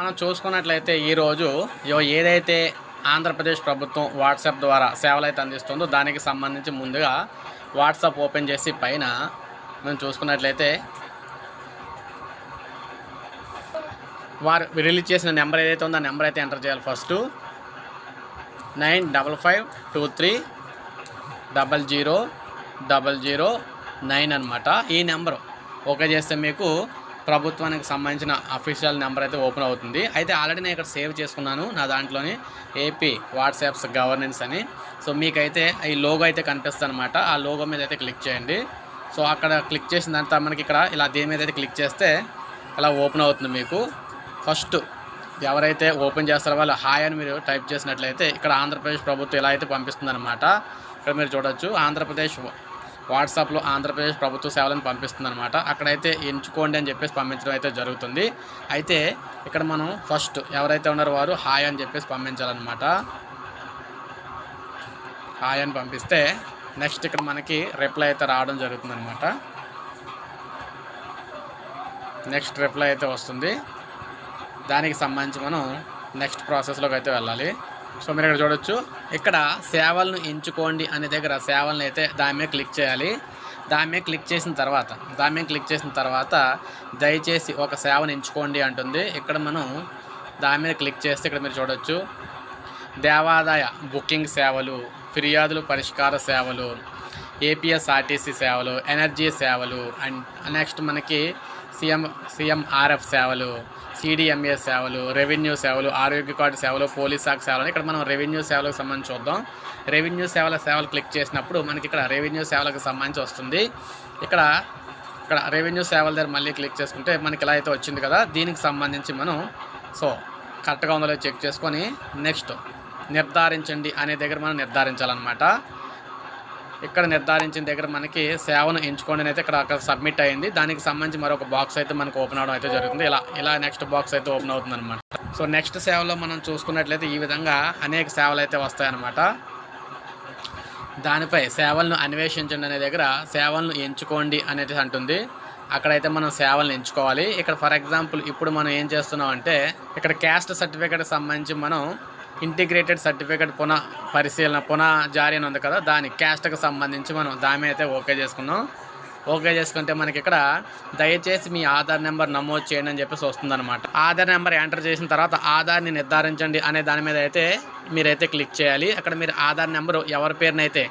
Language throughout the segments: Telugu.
మనం చూసుకున్నట్లయితే ఈరోజు ఏదైతే ఆంధ్రప్రదేశ్ ప్రభుత్వం వాట్సాప్ ద్వారా సేవలు అయితే అందిస్తుందో దానికి సంబంధించి ముందుగా వాట్సాప్ ఓపెన్ చేసి పైన మనం చూసుకున్నట్లయితే వారు రిలీజ్ చేసిన నెంబర్ ఏదైతే ఉందో ఆ నెంబర్ అయితే ఎంటర్ చేయాలి first. Nine double five two three double zero double zero nine అనమాట ఈ నెంబరు ఓకే చేస్తే మీకు ప్రభుత్వానికి సంబంధించిన అఫీషియల్ నెంబర్ అయితే ఓపెన్ అవుతుంది. అయితే ఆల్రెడీ నేను ఇక్కడ సేవ్ చేసుకున్నాను నా దాంట్లోని ఏపీ వాట్సాప్స్ గవర్నెన్స్ అని. సో మీకైతే ఈ లోగో అయితే కనిపిస్తుంది అనమాట ఆ లోగో మీద అయితే క్లిక్ చేయండి. సో అక్కడ క్లిక్ చేసిన తర్వాత మనకి ఇక్కడ ఇలా దేని మీద అయితే క్లిక్ చేస్తే ఇలా ఓపెన్ అవుతుంది మీకు. ఫస్ట్ ఎవరైతే ఓపెన్ చేస్తారో వాళ్ళు హాయ్ అని మీరు టైప్ చేసినట్లయితే ఇక్కడ ఆంధ్రప్రదేశ్ ప్రభుత్వం ఇలా అయితే పంపిస్తుంది అనమాట ఇక్కడ మీరు చూడొచ్చు. ఆంధ్రప్రదేశ్ వాట్సాప్లో ఆంధ్రప్రదేశ్ ప్రభుత్వ సేవలను పంపిస్తుందనమాట అక్కడైతే ఎంచుకోండి అని చెప్పేసి పంపించడం అయితే జరుగుతుంది. అయితే ఇక్కడ మనం ఫస్ట్ ఎవరైతే ఉన్నారో వారు హాయ్ అని చెప్పేసి పంపించాలన్నమాట. హాయ్ అని పంపిస్తే నెక్స్ట్ ఇక్కడ మనకి రిప్లై అయితే రావడం జరుగుతుంది అనమాట నెక్స్ట్ రిప్లై అయితే వస్తుంది. దానికి సంబంధించి మనం నెక్స్ట్ ప్రాసెస్లోకి అయితే వెళ్ళాలి. సో మీరు ఇక్కడ చూడొచ్చు. ఇక్కడ సేవలను ఎంచుకోండి అనే దగ్గర సేవలను అయితే దాని మీద క్లిక్ చేయాలి. దాని మీద క్లిక్ చేసిన తర్వాత దాని మీద క్లిక్ చేసిన తర్వాత దయచేసి ఒక సేవను ఎంచుకోండి అంటుంది. ఇక్కడ మనం దాని మీద క్లిక్ చేస్తే ఇక్కడ మీరు చూడొచ్చు. దేవాదాయ బుకింగ్ సేవలు ఫిర్యాదులు పరిష్కార సేవలు ఏపీఎస్ఆర్టీసీ సేవలు ఎనర్జీ సేవలు అండ్ నెక్స్ట్ మనకి సీఎం సీఎంఆర్ఎఫ్ సేవలు సిడిఎంఏ సేవలు రెవెన్యూ సేవలు ఆరోగ్య కార్డు సేవలు పోలీస్ శాఖ సేవలు ఇక్కడ మనం రెవెన్యూ సేవలకు సంబంధించి చూద్దాం. రెవెన్యూ సేవల సేవలు క్లిక్ చేసినప్పుడు మనకి ఇక్కడ రెవెన్యూ సేవలకు సంబంధించి వస్తుంది. ఇక్కడ ఇక్కడ రెవెన్యూ సేవల దగ్గర మళ్ళీ క్లిక్ చేసుకుంటే మనకి ఇలా అయితే వచ్చింది కదా. దీనికి సంబంధించి మనం సో కరెక్ట్గా ఉందో చెక్ చేసుకొని నెక్స్ట్ నిర్ధారించండి అనే దగ్గర మనం నిర్ధారించాలన్నమాట. ఇక్కడ నిర్ధారించిన దగ్గర మనకి సేవను ఎంచుకోండి అయితే ఇక్కడ అక్కడ సబ్మిట్ అయింది. దానికి సంబంధించి మరొక బాక్స్ అయితే మనకు ఓపెన్ అవడం అయితే జరుగుతుంది. ఇలా ఇలా నెక్స్ట్ బాక్స్ అయితే ఓపెన్ అవుతుంది అనమాట సో నెక్స్ట్ సేవలో మనం చూసుకున్నట్లయితే ఈ విధంగా అనేక సేవలు అయితే వస్తాయన్నమాట. దానిపై సేవలను అన్వేషించండి అనే దగ్గర సేవలను ఎంచుకోండి అనేది అంటుంది. అక్కడైతే మనం సేవలను ఎంచుకోవాలి. ఇక్కడ ఫర్ ఎగ్జాంపుల్ ఇప్పుడు మనం ఏం చేస్తున్నాం అంటే ఇక్కడ క్యాస్ట్ సర్టిఫికేట్ సంబంధించి మనం ఇంటిగ్రేటెడ్ సర్టిఫికేట్ పునః పరిశీలన పునః జారీ అని ఉంది కదా దాని క్యాస్ట్కి సంబంధించి మనం దాని అయితే ఓకే చేసుకున్నాం. ఓకే చేసుకుంటే మనకి ఇక్కడ దయచేసి మీ ఆధార్ నెంబర్ నమోదు చేయండి అని చెప్పేసి వస్తుందన్నమాట. ఆధార్ నెంబర్ ఎంటర్ చేసిన తర్వాత ఆధార్ని నిర్ధారించండి అనే దాని మీద అయితే మీరైతే క్లిక్ చేయాలి. అక్కడ మీరు ఆధార్ నెంబర్ ఎవరి పేరునైతే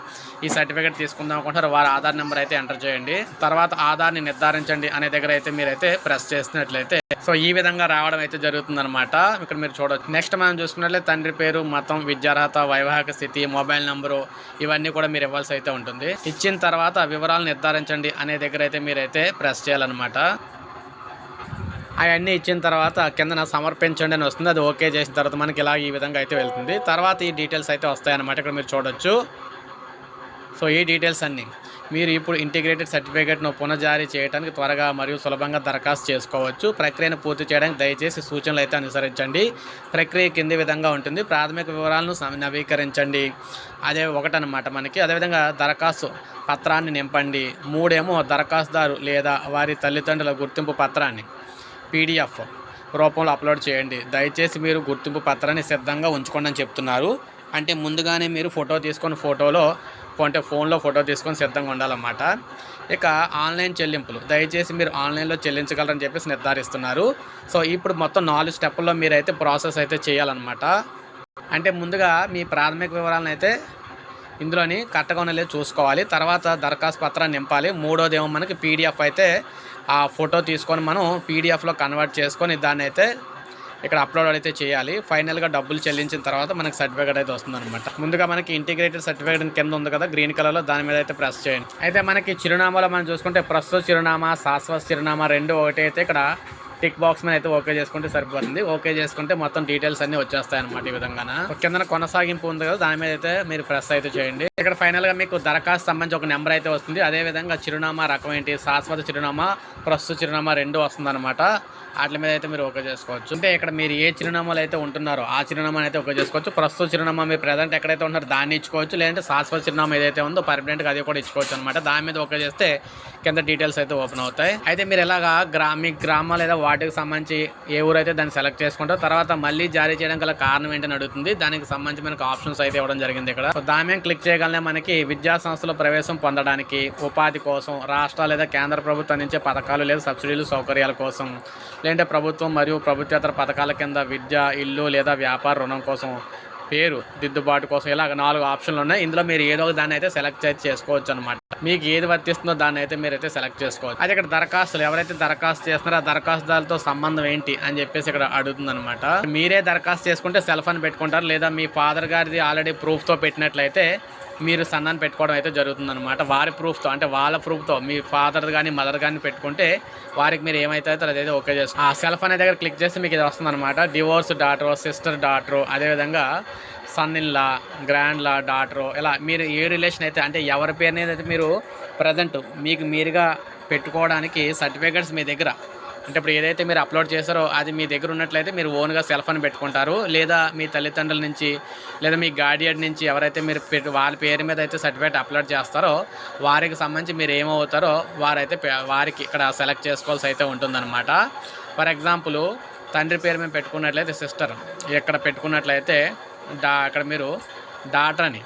ఈ సర్టిఫికేట్ తీసుకుందాం అనుకుంటారో వారి ఆధార్ నెంబర్ అయితే ఎంటర్ చేయండి. తర్వాత ఆధార్ని నిర్ధారించండి అనే దగ్గర అయితే మీరైతే ప్రెస్ చేసినట్లయితే సో ఈ విధంగా రావడం అయితే జరుగుతుందనమాట ఇక్కడ మీరు చూడవచ్చు నెక్స్ట్ మనం చూసుకున్నట్లయితే తండ్రి పేరు మతం విద్యార్హత వైవాహిక స్థితి మొబైల్ నంబరు ఇవన్నీ కూడా మీరు ఇవ్వాల్సి అయితే ఉంటుంది. ఇచ్చిన తర్వాత వివరాలు నిర్ధారించండి అనే దగ్గర అయితే మీరైతే ప్రెస్ చేయాలన్నమాట. అవన్నీ ఇచ్చిన తర్వాత కిందన సమర్పించండి అని వస్తుంది. అది ఓకే చేసిన తర్వాత మనకి ఇలా ఈ విధంగా అయితే వెళ్తుంది. తర్వాత ఈ డీటెయిల్స్ అయితే వస్తాయన్నమాట. ఇక్కడ మీరు చూడొచ్చు. సో ఈ డీటెయిల్స్ అన్నీ. మీరు ఇప్పుడు ఇంటిగ్రేటెడ్ సర్టిఫికేట్ను పునఃజారీ చేయడానికి త్వరగా మరియు సులభంగా దరఖాస్తు చేసుకోవచ్చు. ప్రక్రియను పూర్తి చేయడానికి దయచేసి సూచనలు అయితే అనుసరించండి. ప్రక్రియ కింది విధంగా ఉంటుంది. ప్రాథమిక వివరాలను నవీకరించండి. అదే ఒకటనమాట మనకి. అదేవిధంగా దరఖాస్తు పత్రాన్ని నింపండి. మూడేమో దరఖాస్తుదారు లేదా వారి తల్లిదండ్రుల గుర్తింపు పత్రాన్ని పీడిఎఫ్ రూపంలో అప్లోడ్ చేయండి. దయచేసి మీరు గుర్తింపు పత్రాన్ని సిద్ధంగా ఉంచుకోండి అని చెప్తున్నారు. అంటే ముందుగానే మీరు ఫోటో తీసుకొని ఫోటోలో అంటే ఫోన్లో ఫోటో తీసుకొని సిద్ధంగా ఉండాలన్నమాట. ఇక ఆన్లైన్ చెల్లింపులు. దయచేసి మీరు ఆన్లైన్లో చెల్లించగలరని చెప్పేసి నిర్ధారిస్తున్నారు. సో ఇప్పుడు మొత్తం నాలుగు స్టెప్పుల్లో మీరైతే ప్రాసెస్ అయితే చేయాలన్నమాట. అంటే ముందుగా మీ ప్రాథమిక వివరాలను అయితే ఇందులోని కరెక్ట్గా ఉన్నది చూసుకోవాలి. తర్వాత దరఖాస్తు పత్రాన్ని నింపాలి. మూడోది ఏమో మనకి పీడిఎఫ్ అయితే ఆ ఫోటో తీసుకొని మనం పీడిఎఫ్లో కన్వర్ట్ చేసుకొని దాన్ని అయితే ఇక్కడ అప్లోడ్ అయితే చేయాలి. ఫైనల్గా డబ్బులు చెల్లించిన తర్వాత మనకి సర్టిఫికేట్ అయితే వస్తుందన్నమాట. ముందుగా మనకి ఇంటిగ్రేటెడ్ సర్టిఫికేట్ కింద ఉంది కదా గ్రీన్ కలర్లో దాని మీద అయితే ప్రెస్ చేయండి. అయితే మనకి చిరునామాలో మనం చూసుకుంటే ప్రస్తుత చిరునామా శాశ్వత చిరునామా రెండు ఒకటి అయితే ఇక్కడ టిక్ బాక్స్ మీద అయితే ఓకే చేసుకుంటే సరిపోతుంది. ఓకే చేసుకుంటే మొత్తం డీటెయిల్స్ అన్ని వచ్చేస్తాయి అనమాట ఈ విధంగా కింద కొనసాగింపు ఉంది కదా దాని మీద అయితే మీరు ప్రెస్ అయితే చేయండి. ఇక్కడ ఫైనల్గా మీకు దరఖాస్తు సంబంధించి ఒక నెంబర్ అయితే వస్తుంది. అదే విధంగా చిరునామా రకం ఏంటి? శాశ్వత చిరునామా ప్రస్తుత చిరునామా రెండు వస్తుందన్నమాట. వాటి మీద అయితే మీరు ఓకే చేసుకోవచ్చు. అంటే ఇక్కడ మీరు ఏ చిరునామాలు అయితే ఉంటున్నారో ఆ చిరునామాని అయితే ఓకే చేసుకోవచ్చు. ప్రస్తుత చిరునామా మీరు ప్రజెంట్ ఎక్కడైతే ఉన్నారో దాన్ని ఇచ్చుకోవచ్చు. లేదంటే శాశ్వత చిరునామా ఏదైతే ఉందో పర్మనెంట్గా అది కూడా ఇచ్చుకోవచ్చు అనమాట దాని మీద ఓకే చేస్తే కింద డీటెయిల్స్ అయితే ఓపెన్ అవుతాయి. అయితే మీరు ఎలాగా గ్రా గ్రామ లేదా వాటికి సంబంధించి ఏ ఊరైతే దాన్ని సెలెక్ట్ చేసుకుంటారో తర్వాత మళ్ళీ జారీ చేయడం గల కారణం ఏంటని అడుగుతుంది. దానికి సంబంధించి మనకు ఆప్షన్స్ అయితే ఇవ్వడం జరిగింది ఇక్కడ. దాని మీద క్లిక్ చేయగలనే మనకి విద్యా సంస్థలో ప్రవేశం పొందడానికి ఉపాధి కోసం రాష్ట్ర లేదా కేంద్ర ప్రభుత్వం అందించే పథకాలు లేదా సబ్సిడీలు సౌకర్యాల కోసం లేదంటే ప్రభుత్వం మరియు ప్రభుత్వేతర పథకాల కింద విద్య ఇల్లు లేదా వ్యాపార రుణం కోసం పేరు దిద్దుబాటు కోసం ఇలాగ నాలుగు ఆప్షన్లు ఉన్నాయి. ఇందులో మీరు ఏదో ఒక దాన్ని అయితే సెలెక్ట్ అయితే చేసుకోవచ్చు అనమాట మీకు ఏది వర్తిస్తుందో దాన్ని అయితే మీరు అయితే సెలెక్ట్ చేసుకోవచ్చు. అది ఇక్కడ దరఖాస్తులు ఎవరైతే దరఖాస్తు చేస్తున్నారో ఆ దరఖాస్తుదారులతో సంబంధం ఏంటి అని చెప్పేసి ఇక్కడ అడుగుతుంది అనమాట మీరే దరఖాస్తు చేసుకుంటే సెల్ఫ్ అని పెట్టుకుంటారు. లేదా మీ ఫాదర్ గారిది ఆల్రెడీ ప్రూఫ్తో పెట్టినట్లయితే మీరు సన్నాన్ని పెట్టుకోవడం అయితే జరుగుతుంది అనమాట వారి ప్రూఫ్తో అంటే వాళ్ళ ప్రూఫ్తో మీ ఫాదర్ కానీ మదర్ కానీ పెట్టుకుంటే వారికి మీరు ఏమైతే అయితే అదైతే ఓకే చేస్తారు. ఆ సెల్ఫ్ అనే దగ్గర క్లిక్ చేస్తే మీకు ఇది వస్తుంది అనమాట డివోర్స్ డాటర్ సిస్టర్ డాటర్ అదేవిధంగా son in law grand law daughter ఇలా మీరు ఏ రిలేషన్ అయితే అంటే ఎవరి పేరు అయితే మీరు ప్రజెంట్ మీకు మీరుగా పెట్టుకోవడానికి సర్టిఫికేట్స్ మీ దగ్గర. అంటే ఇప్పుడు ఏదైతే మీరు అప్లోడ్ చేశారో అది మీ దగ్గర ఉన్నట్లయితే మీరు ఓన్గా సెల్ఫ్ అని పెట్టుకుంటారు. లేదా మీ తల్లిదండ్రుల నుంచి లేదా మీ గార్డియన్ నుంచి ఎవరైతే మీరు పెట్టు వాళ్ళ పేరు మీద అయితే సర్టిఫికేట్ అప్లోడ్ చేస్తారో వారికి సంబంధించి మీరు ఏమవుతారో వారైతే వారికి ఇక్కడ సెలెక్ట్ చేసుకోవాల్సి అయితే ఉంటుందన్నమాట. ఫర్ ఎగ్జాంపుల్ తండ్రి పేరు మేము పెట్టుకున్నట్లయితే సిస్టర్ ఇక్కడ పెట్టుకున్నట్లయితే డా అక్కడ మీరు డాటర్ అని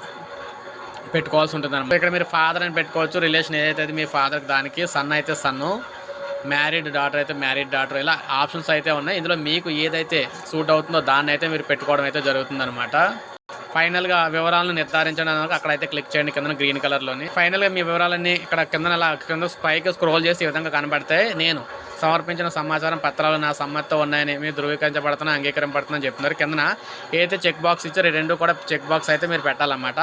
పెట్టుకోవాల్సి ఉంటుంది అనమాట ఇక్కడ మీరు ఫాదర్ అని పెట్టుకోవచ్చు రిలేషన్ ఏదైతే మీ ఫాదర్ దానికి సన్ అయితే సన్ను మ్యారీడ్ డాటర్ అయితే మ్యారీడ్ డాటర్ ఇలా ఆప్షన్స్ అయితే ఉన్నాయి. ఇందులో మీకు ఏదైతే సూట్ అవుతుందో దాన్ని అయితే మీరు పెట్టుకోవడం అయితే జరుగుతుందన్నమాట. ఫైనల్గా వివరాలను నిర్ధారించడానికి అక్కడైతే క్లిక్ చేయండి కింద గ్రీన్ కలర్లోని ఫైనల్గా మీ వివరాలన్నీ ఇక్కడ కింద అలా కింద పైకి స్క్రోల్ చేసి ఈ విధంగా కనబడతాయి నేను సమర్పించిన సమాచారం పత్రాలు నా సమ్మతితో ఉన్నాయని మీరు ధృవీకరించబడుతున్నా అంగీకరింపడుతుందని చెప్తున్నారు. కిందన ఏదైతే చెక్ బాక్స్ ఇచ్చారో ఈ రెండు కూడా చెక్ బాక్స్ అయితే మీరు పెట్టాలన్నమాట.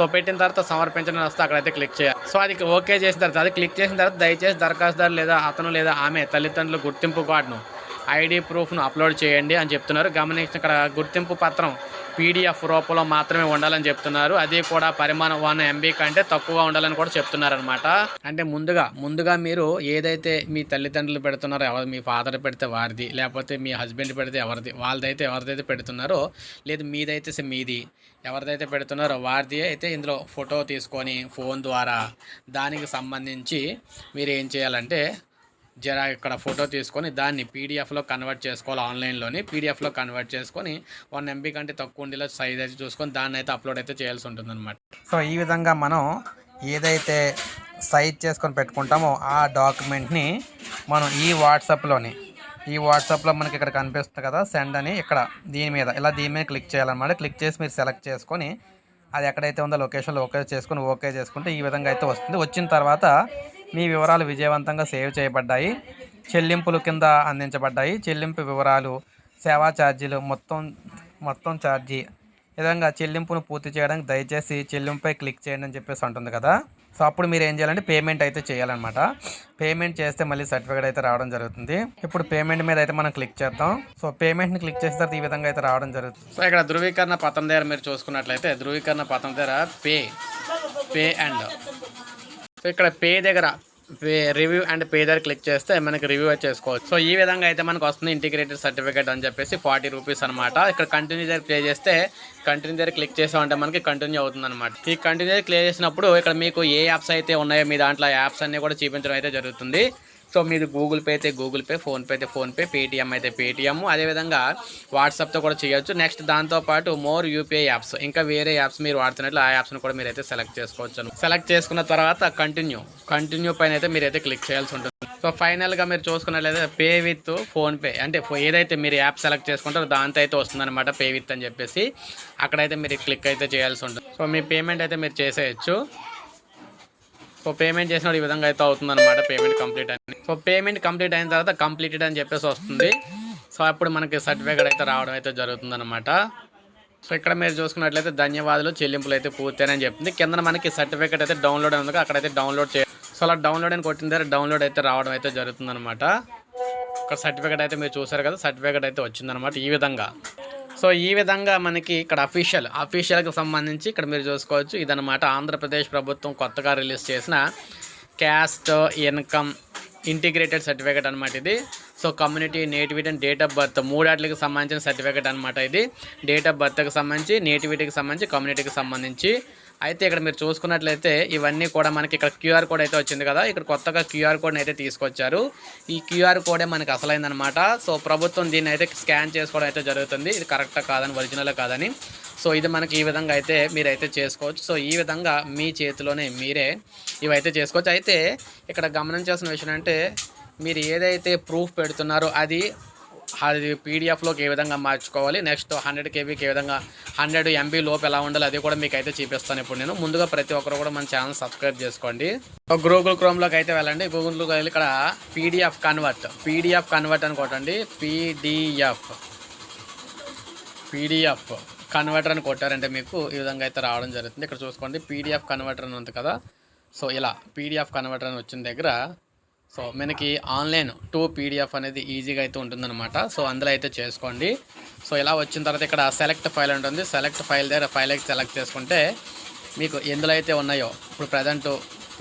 సో పెట్టిన తర్వాత సమర్పించడం వస్తే అక్కడైతే క్లిక్ చేయాలి. సో అది ఓకే చేసిన తర్వాత అది క్లిక్ చేసిన తర్వాత దయచేసి దరఖాస్తుదారు లేదా అతను లేదా ఆమె తల్లిదండ్రుల గుర్తింపు కార్డును ఐడి ప్రూఫ్ను అప్లోడ్ చేయండి అని చెప్తున్నారు. గమనించిన ఇక్కడ గుర్తింపు పత్రం పీడిఎఫ్ రూపంలో మాత్రమే ఉండాలని చెప్తున్నారు. అది కూడా పరిమాణం వన్ ఎంబీ కంటే తక్కువగా ఉండాలని కూడా చెప్తున్నారు అనమాట అంటే ముందుగా ముందుగా మీరు ఏదైతే మీ తల్లిదండ్రులు పెడుతున్నారో ఎవరు మీ ఫాదర్ పెడితే వారిది లేకపోతే మీ హస్బెండ్ పెడితే ఎవరిది వాళ్ళదైతే ఎవరిదైతే పెడుతున్నారో లేదు మీదైతే మీది ఎవరిదైతే పెడుతున్నారో వారిది అయితే ఇందులో ఫోటో తీసుకొని ఫోన్ ద్వారా దానికి సంబంధించి మీరు ఏం చేయాలంటే జరా ఇక్కడ ఫోటో తీసుకొని దాన్ని పీడిఎఫ్లో కన్వర్ట్ చేసుకోవాలి ఆన్లైన్లోని. పీడిఎఫ్లో కన్వర్ట్ చేసుకొని వన్ ఎంబీ కంటే తక్కువ ఉండేలా సైజ్ అయితే చూసుకొని దాన్ని అయితే అప్లోడ్ అయితే చేయాల్సి ఉంటుంది అనమాట సో ఈ విధంగా మనం ఏదైతే సైజ్ చేసుకొని పెట్టుకుంటామో ఆ డాక్యుమెంట్ని మనం ఈ వాట్సాప్లోని ఈ వాట్సాప్లో మనకి ఇక్కడ కనిపిస్తుంది కదా సెండ్ అని ఇక్కడ దీని మీద ఇలా దీని మీద క్లిక్ చేయాలన్నమాట. క్లిక్ చేసి మీరు సెలెక్ట్ చేసుకొని అది ఎక్కడైతే ఉందో లొకేషన్లో ఓకే చేసుకొని ఓకే చేసుకుంటే ఈ విధంగా అయితే వస్తుంది. వచ్చిన తర్వాత మీ వివరాలు విజయవంతంగా సేవ్ చేయబడ్డాయి. చెల్లింపులు కింద అందించబడ్డాయి. చెల్లింపు వివరాలు సేవా ఛార్జీలు మొత్తం మొత్తం ఛార్జీ. విధంగా చెల్లింపును పూర్తి చేయడానికి దయచేసి చెల్లింపుపై క్లిక్ చేయండి అని చెప్పేసి ఉంటుంది కదా. సో అప్పుడు మీరు ఏం చేయాలంటే పేమెంట్ అయితే చేయాలన్నమాట. పేమెంట్ చేస్తే మళ్ళీ సర్టిఫికేట్ అయితే రావడం జరుగుతుంది. ఇప్పుడు పేమెంట్ మీద అయితే మనం క్లిక్ చేద్దాం. సో పేమెంట్ని క్లిక్ చేసిన తర్వాత ఈ విధంగా అయితే రావడం జరుగుతుంది. సో ఇక్కడ ధృవీకరణ పత్రం దగ్గర మీరు చూసుకున్నట్లయితే ధృవీకరణ పత్రం దగ్గర పే పే అండ్ సో ఇక్కడ పే దగ్గర పే రివ్యూ అండ్ పే దగ్గర క్లిక్ చేస్తే మనకి రివ్యూ చేసుకోవచ్చు సో ఈ విధంగా అయితే మనకు వస్తుంది ఇంటిగ్రేటెడ్ సర్టిఫికేట్ అని చెప్పేసి ఫార్టీ రూపీస్ అనమాట ఇక్కడ కంటిన్యూ దగ్గర ప్లే చేస్తే కంటిన్యూ దగ్గర క్లిక్ చేసామంటే మనకి కంటిన్యూ అవుతుంది అనమాట ఈ కంటిన్యూ దగ్గర చేసినప్పుడు ఇక్కడ మీకు ఏ యాప్స్ అయితే ఉన్నాయో మీ దాంట్లో ఆ యాప్స్ అన్నీ కూడా చూపించడం అయితే జరుగుతుంది. సో మీరు గూగుల్ పే అయితే గూగుల్ పే ఫోన్పే అయితే ఫోన్పే పేటిఎం అయితే పేటిఎమ్ అదేవిధంగా వాట్సాప్తో కూడా చేయొచ్చు. నెక్స్ట్ దాంతోపాటు మోర్ యూపీఐ యాప్స్ ఇంకా వేరే యాప్స్ మీరు వాడుతున్నట్లు ఆ యాప్స్ని కూడా మీరైతే సెలెక్ట్ చేసుకోవచ్చు. సెలెక్ట్ చేసుకున్న తర్వాత కంటిన్యూ కంటిన్యూ పైన అయితే మీరైతే క్లిక్ చేయాల్సి ఉంటుంది. సో ఫైనల్గా మీరు చూసుకున్నట్లయితే పే విత్ ఫోన్పే అంటే ఏదైతే మీరు యాప్ సెలెక్ట్ చేసుకుంటారో దాంతో అయితే వస్తుందన్నమాట పే విత్ అని చెప్పేసి. అక్కడైతే మీరు క్లిక్ అయితే చేయాల్సి ఉంటుంది. సో మీ పేమెంట్ అయితే మీరు చేసేయచ్చు. సో పేమెంట్ చేసినప్పుడు ఈ విధంగా అయితే అవుతుందన్నమాట పేమెంట్ కంప్లీట్ అని. సో పేమెంట్ కంప్లీట్ అయిన తర్వాత కంప్లీటెడ్ అని చెప్పేసి వస్తుంది. సో అప్పుడు మనకి సర్టిఫికేట్ అయితే రావడం అయితే జరుగుతుంది అనమాట సో ఇక్కడ మీరు చూసుకున్నట్లయితే ధన్యవాదాలు చెల్లింపులు అయితే పూర్తయినని చెప్తుంది. కింద మనకి సర్టిఫికేట్ అయితే డౌన్లోడ్ ఉంది. అక్కడైతే డౌన్లోడ్ చే సో అలా డౌన్లోడ్ అని కొట్టిన దగ్గర డౌన్లోడ్ అయితే రావడం అయితే జరుగుతుంది అనమాట ఇక్కడ సర్టిఫికేట్ అయితే మీరు చూసారు కదా సర్టిఫికేట్ అయితే వచ్చిందనమాట ఈ విధంగా. సో ఈ విధంగా మనకి ఇక్కడ అఫీషియల్ అఫీషియల్కి సంబంధించి ఇక్కడ మీరు చూసుకోవచ్చు. ఇదనమాట ఆంధ్రప్రదేశ్ ప్రభుత్వం కొత్తగా రిలీజ్ చేసిన క్యాస్ట్ ఇన్కమ్ ఇంటిగ్రేటెడ్ సర్టిఫికేట్ అనమాట ఇది. So community nativity and date of birth మూడాట్లకి సంబంధించిన సర్టిఫికేట్ అనమాట ఇది. డేట్ ఆఫ్ బర్త్కి సంబంధించి నేటివిటీకి సంబంధించి కమ్యూనిటీకి సంబంధించి. అయితే ఇక్కడ మీరు చూసుకున్నట్లయితే ఇవన్నీ కూడా మనకి ఇక్కడ క్యూఆర్ కోడ్ అయితే వచ్చింది కదా. ఇక్కడ కొత్తగా క్యూఆర్ కోడ్ని అయితే తీసుకొచ్చారు. ఈ క్యూఆర్ కోడే మనకి అసలైందనమాట. సో ప్రభుత్వం దీన్ని అయితే స్కాన్ చేసుకోవడం అయితే జరుగుతుంది. ఇది కరెక్టా కాదని ఒరిజినల్ కాదని. సో ఇది మనకి ఈ విధంగా అయితే మీరైతే చేసుకోవచ్చు. సో ఈ విధంగా మీ చేతిలోనే మీరే ఇవైతే చేసుకోవచ్చు. అయితే ఇక్కడ గమనించాల్సిన విషయం అంటే మీరు ఏదైతే ప్రూఫ్ పెడుతున్నారో అది అది పీడిఎఫ్లోకి ఏ విధంగా మార్చుకోవాలి? నెక్స్ట్ హండ్రెడ్ కేబీకి ఏ విధంగా హండ్రెడ్ ఎంబీ లోపు ఎలా ఉండాలి అది కూడా మీకు అయితే చూపిస్తాను ఇప్పుడు నేను. ముందుగా ప్రతి ఒక్కరు కూడా మన ఛానల్ సబ్స్క్రైబ్ చేసుకోండి. గూగుల్ క్రోమ్లోకి అయితే వెళ్ళండి. గూగుల్లోకి వెళ్ళి ఇక్కడ పీడిఎఫ్ కన్వర్ట్ పీడిఎఫ్ కన్వర్ట్ అని కొట్టండి. పీడిఎఫ్ పీడిఎఫ్ కన్వర్టర్ అని కొట్టారంటే మీకు ఈ విధంగా అయితే రావడం జరుగుతుంది. ఇక్కడ చూసుకోండి పీడిఎఫ్ కన్వర్టర్ అని ఉంది కదా. సో ఇలా పీడిఎఫ్ కన్వర్టర్ అని వచ్చిన దగ్గర సో మనకి ఆన్లైన్ టూ పీడిఎఫ్ అనేది ఈజీగా అయితే ఉంటుందన్నమాట. సో అందులో అయితే చేసుకోండి. సో ఇలా వచ్చిన తర్వాత ఇక్కడ సెలెక్ట్ ఫైల్ ఉంటుంది. సెలెక్ట్ ఫైల్ దగ్గర ఫైల్ అయితే సెలెక్ట్ చేసుకుంటే మీకు ఎందులో అయితే ఉన్నాయో ఇప్పుడు ప్రజెంట్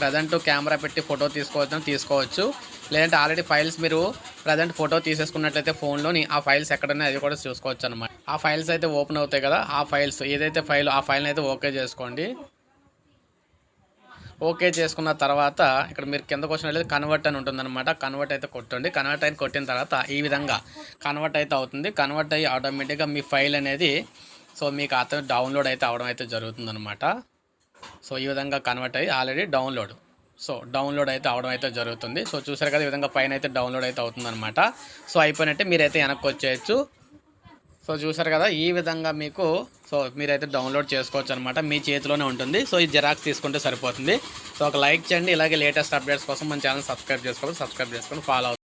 ప్రజెంట్ కెమెరా పెట్టి ఫోటో తీసుకోవచ్చు తీసుకోవచ్చు. లేదంటే ఆల్రెడీ ఫైల్స్ మీరు ప్రజెంట్ ఫోటో తీసేసుకున్నట్లయితే ఫోన్లోని ఆ ఫైల్స్ ఎక్కడున్నాయి అది కూడా చూసుకోవచ్చు అనమాట ఆ ఫైల్స్ అయితే ఓపెన్ అవుతాయి కదా ఆ ఫైల్స్ ఏదైతే ఫైల్ ఆ ఫైల్ని అయితే ఓకే చేసుకోండి. ఓకే చేసుకున్న తర్వాత ఇక్కడ మీరు కిందకు వచ్చినట్లయితే కన్వర్ట్ అని ఉంటుందన్నమాట. కన్వర్ట్ అయితే కొట్టండి. కన్వర్ట్ అయితే కొట్టిన తర్వాత ఈ విధంగా కన్వర్ట్ అయితే అవుతుంది. కన్వర్ట్ అయ్యి ఆటోమేటిక్గా మీ ఫైల్ అనేది సో మీకు అతను డౌన్లోడ్ అయితే అవడం అయితే జరుగుతుందన్నమాట. సో ఈ విధంగా కన్వర్ట్ అయ్యి ఆల్రెడీ డౌన్లోడ్ సో డౌన్లోడ్ అయితే అవడం అయితే జరుగుతుంది. సో చూసారు కదా ఈ విధంగా పైన అయితే డౌన్లోడ్ అయితే అవుతుందన్నమాట. సో అయిపోయినట్టే మీరైతే వెనక్కి వచ్చేయచ్చు. సో చూసారు కదా ఈ విధంగా మీకు సో మీరైతే డౌన్లోడ్ చేసుకోవచ్చు అనమాట మీ చేతిలోనే ఉంటుంది. సో ఈ జిరాక్స్ తీసుకుంటే సరిపోతుంది. సో ఒక లైక్ చేయండి. ఇలాగే లేటెస్ట్ అప్డేట్స్ కోసం మన ఛానల్ సబ్స్క్రైబ్ చేసుకోవాలి. సబ్స్క్రైబ్ చేసుకొని ఫాలో